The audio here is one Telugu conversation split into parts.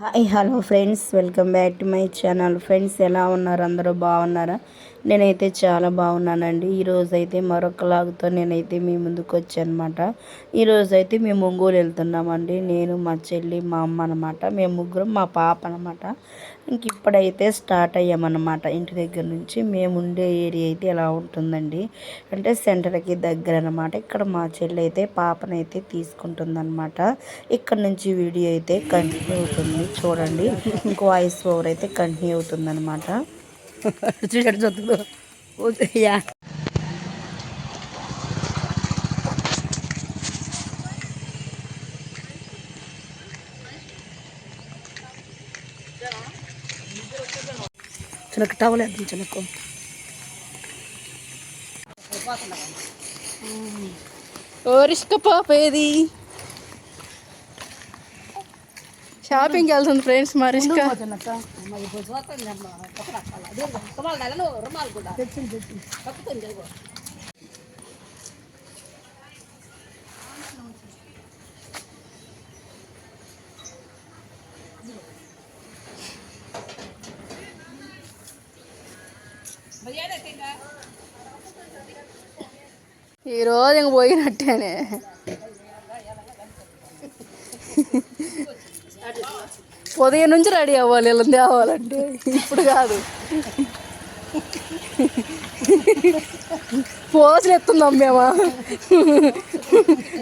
Hi hello friends. Welcome back to my channel. Friends ఎలా ఉన్నారు? అందరూ బాగున్నారా? నేనైతే చాలా బాగున్నానండి. ఈరోజు అయితే మరొక లాగుతో నేనైతే మీ ముందుకు వచ్చానమాట. ఈరోజు అయితే మేము ఒంగోలు వెళ్తున్నామండి. నేను మా చెల్లి మా అమ్మ అనమాట మేము ముగ్గురం మా పాప అనమాట ఇంక ఇప్పుడైతే స్టార్ట్ అయ్యామన్నమాట. ఇంటి దగ్గర నుంచి మేము ఉండే ఏరియా అయితే ఎలా ఉంటుందండి? అంటే సెంటర్కి దగ్గర అనమాట ఇక్కడ మా చెల్లి అయితే పాపనైతే తీసుకుంటుందన్నమాట. ఇక్కడ నుంచి వీడియో అయితే కంటిన్యూ అవుతుంది. చూడండి ఇంకో వాయిస్ ఓవర్ అయితే కంటిన్యూ అవుతుంది అనమాట చూడండి. చదువు యా చిన్నకు టవల్ వేద్దాం చిన్నకు ఓరిష్క పాపేది షాపింగ్కి వెళ్తుంది ఫ్రెండ్స్ మా రిష్క ఈ ఈరోజు ఇంక పోయినట్టేనే. ఉదయం నుంచి రెడీ అవ్వాలి ఇలా తేవాలంటే. ఇప్పుడు కాదు. పోజులు ఎత్తుంది అమ్మేమా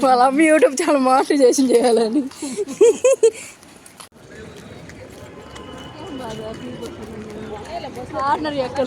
వాళ్ళ అమ్మ యూట్యూబ్ ఛానల్ మాస్టర్ చేసి చేయాలని ఎక్కడ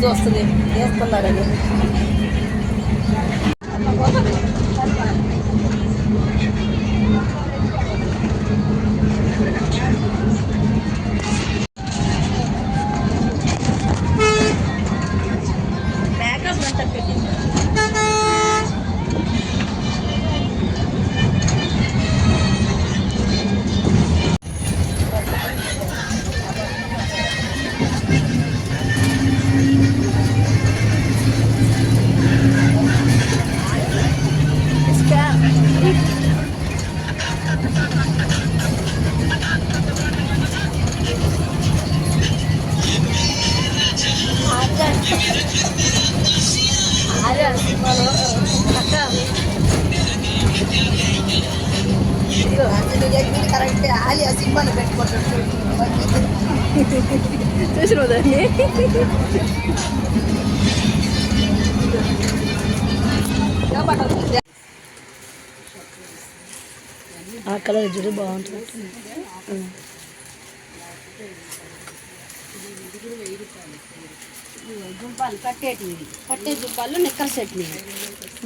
వీడియోకి వెళ్ళి చూస్తుంది చూసిన ఆ కలర్ చూడు బాగుంటుంది. జుబ్బాలు కట్టేటివి కట్టే జుబ్బాలు నిక్కర్. సెట్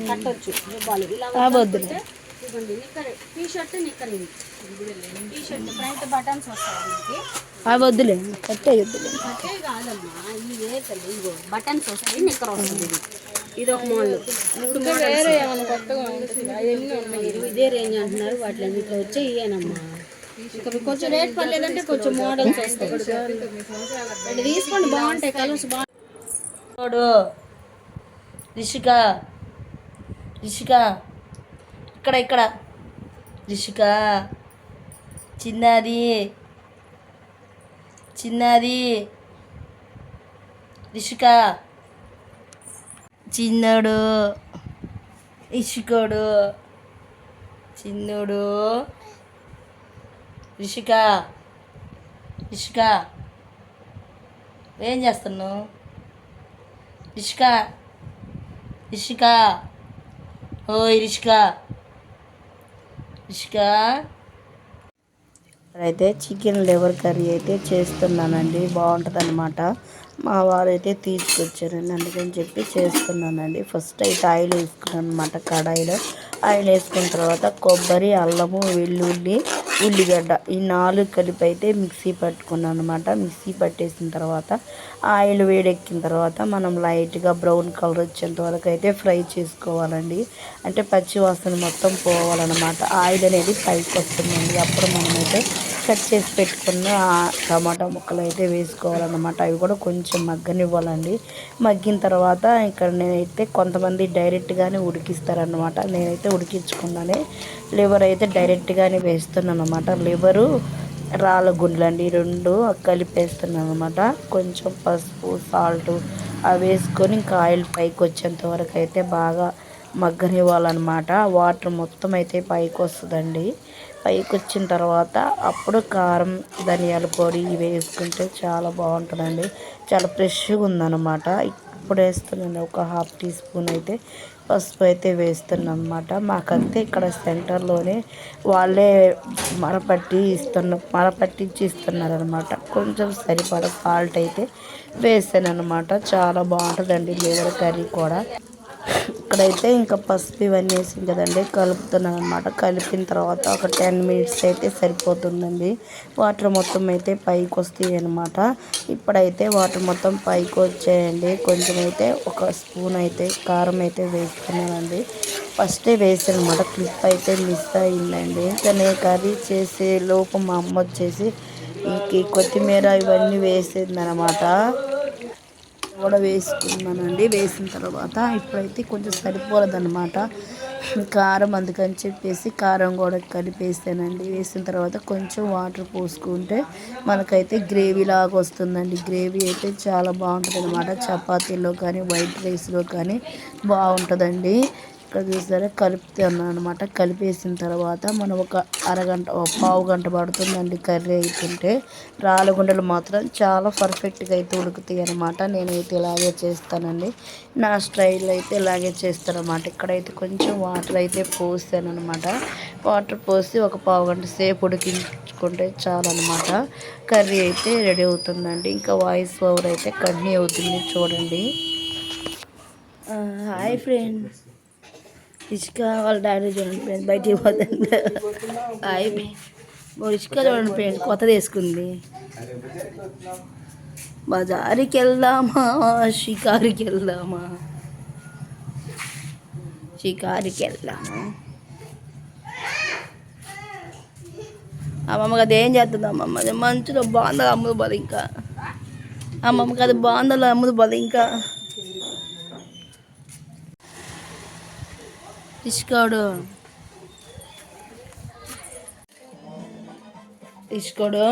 కట్టొచ్చు జుబ్బాలు ఇలా నిక్కర్ టీ షర్ట్ నిక్కర్ ఇది. టీ షర్ట్ ఫ్రంట్ బటన్స్ వస్తాయి ఆ వద్దులే. వద్దులే. ఇది ఏ తల్లి ఇదిగో బటన్స్ వస్తాయి నిక్కర్ వస్తుంది ఇది. ఇది ఒక మోడల్ మూడు వేరే ఏమైనా కొత్తగా ఇదే రేంజ్ అంటున్నారు. వాటిలో ఇట్లా వచ్చే ఇవేనమ్మా. ఇంకా మీకు కొంచెం రేట్ పర్లేదంటే కొంచెం మోడల్స్ వస్తాయి. తీసుకోండి బాగుంటాయి. కలర్స్ బాగుంటాయి రిషిక రిషిక ఇక్కడ ఇక్కడ. రిషిక చిన్నది. చిన్నది రిషిక చిన్నడు ఇషికోడు చిన్నుడు రిషిక రిషిక ఏం చేస్తున్నావు రిషిక రిషిక ఓయ్ రిష్కా రిష్కా అయితే చికెన్ లివర్ కర్రీ అయితే చేస్తున్నానండి. బాగుంటుంది అనమాట మా వారు అయితే తీసుకొచ్చారండి అందుకని చెప్పి చేస్తున్నానండి. ఫస్ట్ అయితే ఆయిల్ వేసుకున్నాను అనమాట కడాయిలో. ఆయిల్ వేసుకున్న తర్వాత కొబ్బరి అల్లము వెల్లుల్లి ఉల్లిగడ్డ ఈ నాలుగు కలిపి అయితే మిక్సీ పట్టుకున్నాను అనమాట మిక్సీ పట్టేసిన తర్వాత ఆయిల్ వేడెక్కిన తర్వాత మనం లైట్గా బ్రౌన్ కలర్ వచ్చేంత వరకు అయితే ఫ్రై చేసుకోవాలండి. అంటే పచ్చి వాసన మొత్తం పోవాలన్నమాట. ఆయిల్ అనేది పైకి వస్తుందండి అప్పుడు మనమైతే కట్ చేసి పెట్టుకున్న టమాటా ముక్కలు అయితే వేసుకోవాలన్నమాట. అవి కూడా కొంచెం మగ్గనివ్వాలండి. మగ్గిన తర్వాత ఇక్కడ నేనైతే కొంతమంది డైరెక్ట్గానే ఉడికిస్తారనమాట నేనైతే ఉడికించుకున్నానే లివర్ అయితే డైరెక్ట్గానే వేస్తున్నాను అనమాట లివరు రాళ్ళ గుండ్లండి. రెండు కలిపేస్తున్నాను అనమాట కొంచెం పసుపు సాల్ట్ అవి వేసుకొని ఇంకా ఆయిల్ పైకి వచ్చేంత వరకు అయితే బాగా మగ్గనివ్వాలన్నమాట. వాటర్ మొత్తం అయితే పైకి వస్తుందండి. పైకి వచ్చిన తర్వాత అప్పుడు కారం ధనియాల పొడి ఇవి వేసుకుంటే చాలా బాగుంటుందండి. చాలా ఫ్రెష్గా ఉందన్నమాట. ఇప్పుడు వేస్తున్నాను. ఒక హాఫ్ టీ స్పూన్ అయితే పసుపు అయితే వేస్తున్నాను అనమాట మాకైతే ఇక్కడ సెంటర్లోనే వాళ్ళే మరపట్టి ఇస్తున్న మరపట్టించి ఇస్తున్నారు అనమాట కొంచెం సరిపడ సాల్ట్ అయితే వేసాను అనమాట చాలా బాగుంటుందండి లేవర్ కర్రీ కూడా. ఇక్కడైతే ఇంకా పసుపు ఇవన్నీ వేసింది కదండి. కలుపుతున్నాను అనమాట కలిపిన తర్వాత ఒక టెన్ మినిట్స్ అయితే సరిపోతుందండి. వాటర్ మొత్తం అయితే పైకి వస్తాయి అనమాట ఇప్పుడైతే వాటర్ మొత్తం పైకి వచ్చాయండి. కొంచెం అయితే ఒక స్పూన్ అయితే కారం అయితే వేస్తున్నానండి ఫస్టే వేసాను అనమాట క్లిప్ అయితే మిస్ అయిందండి. కానీ కర్రీ చేసే లోపు మా అమ్మ వచ్చేసి ఈ కొత్తిమీర ఇవన్నీ వేసిందనమాట కూడా వేసుకున్నానండి. వేసిన తర్వాత ఇప్పుడైతే కొంచెం సరిపోలేదన్నమాట. కారం అందుకని చెప్పేసి కారం కూడా కలిపేసానండి. వేసిన తర్వాత కొంచెం వాటర్ పోసుకుంటే మనకైతే గ్రేవీ లాగా వస్తుందండి. గ్రేవీ అయితే చాలా బాగుంటుంది అనమాట చపాతీలో కానీ వైట్ రైస్లో కానీ బాగుంటుందండి. ఇక్కడ కలుపుతున్నాను అనమాట కలిపేసిన తర్వాత మనం ఒక అరగంట ఒక పావు గంట పడుతుందండి కర్రీ అవుతుంటే రాళ్ళగుండలు మాత్రం చాలా పర్ఫెక్ట్గా అయితే ఉడుకుతాయి అనమాట నేనైతే ఇలాగే చేస్తానండి. నా స్టైల్ అయితే ఇలాగే చేస్తానమాట ఇక్కడైతే కొంచెం వాటర్ అయితే పోసాను అనమాట వాటర్ పోసి ఒక పావు గంట సేపు ఉడికించుకుంటే చాలన్నమాట. కర్రీ అయితే రెడీ అవుతుందండి. ఇంకా వాయిస్ ఓవర్ అయితే కంటిన్యూ అవుతుంది చూడండి. Hi friends. ఇసుక వాళ్ళ డాడీ చూడండి ఫ్రెండ్ బయటికి పోతుంది ఇసుక చూడండి ఫ్రెండ్ కొత్తది వేసుకుంది. బజారుకి వెళ్దామా షికారుకి వెళ్దామా షికారుకి వెళ్దామా అమ్మమ్మకి అది ఏం చేస్తుంది అమ్మమ్మ? అది మంచిలో బాగుందా అమ్ముదు పోదు ఇంకా. అమ్మమ్మకి అది బాగుందా అమ్ముదు పోదు ఇంకా. ఇసుకోడు ఇసుకోడు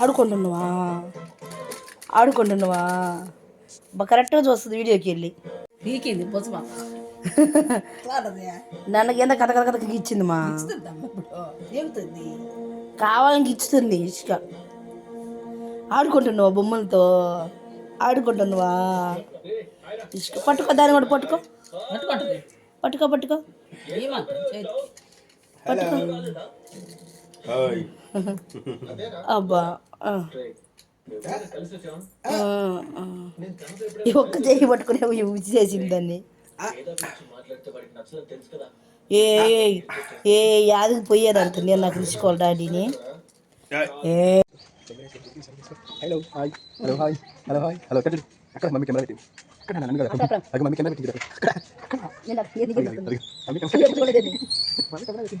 ఆడుకుంటున్నావా? ఆడుకుంటున్నావా? బా కరెక్ట్గా చూస్తుంది వీడియోకి వెళ్ళి. పీకింది బొసమా నన్ను కింద కథ కథ కథకి ఇచ్చింది మా. కావాలని ఇచ్చుతుంది ఇసుక ఆడుకుంటున్నావా బొమ్మలతో? ఆడుకుంటుంది వా పట్టుకో దాన్ని కూడా పట్టుకో. పట్టుకో పట్టుకో. పట్టుకో. అబ్బా ఈ ఒక్క చెయ్యి పట్టుకునే ఉచి చేసింది దాన్ని. ఏ ఏ, ఏ యాదికి పోయేది నేను నాకు తీసుకోవాలి డాడీని. ఏ. Hello hi hello hi hello hi hello കണ്ടിട്ട് അక్కడ మమ్మీ కెమెరా పెట్టి అక్కడ నన్ను కదా అక్కడ మమ్మీ కెమెరా పెట్టి అక్కడ మమ్మీ కెమెరా పెట్టి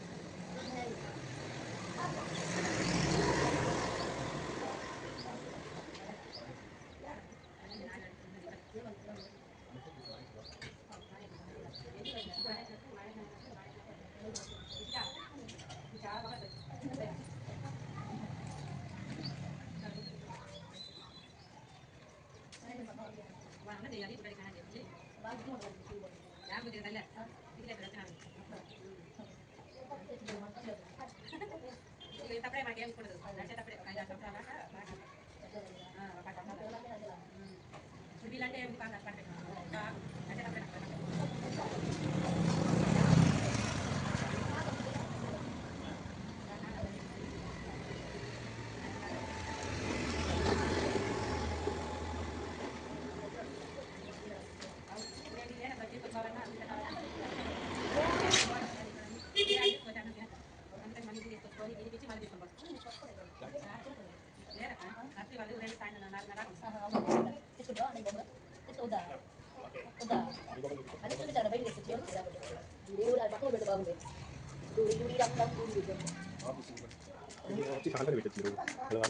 Hello,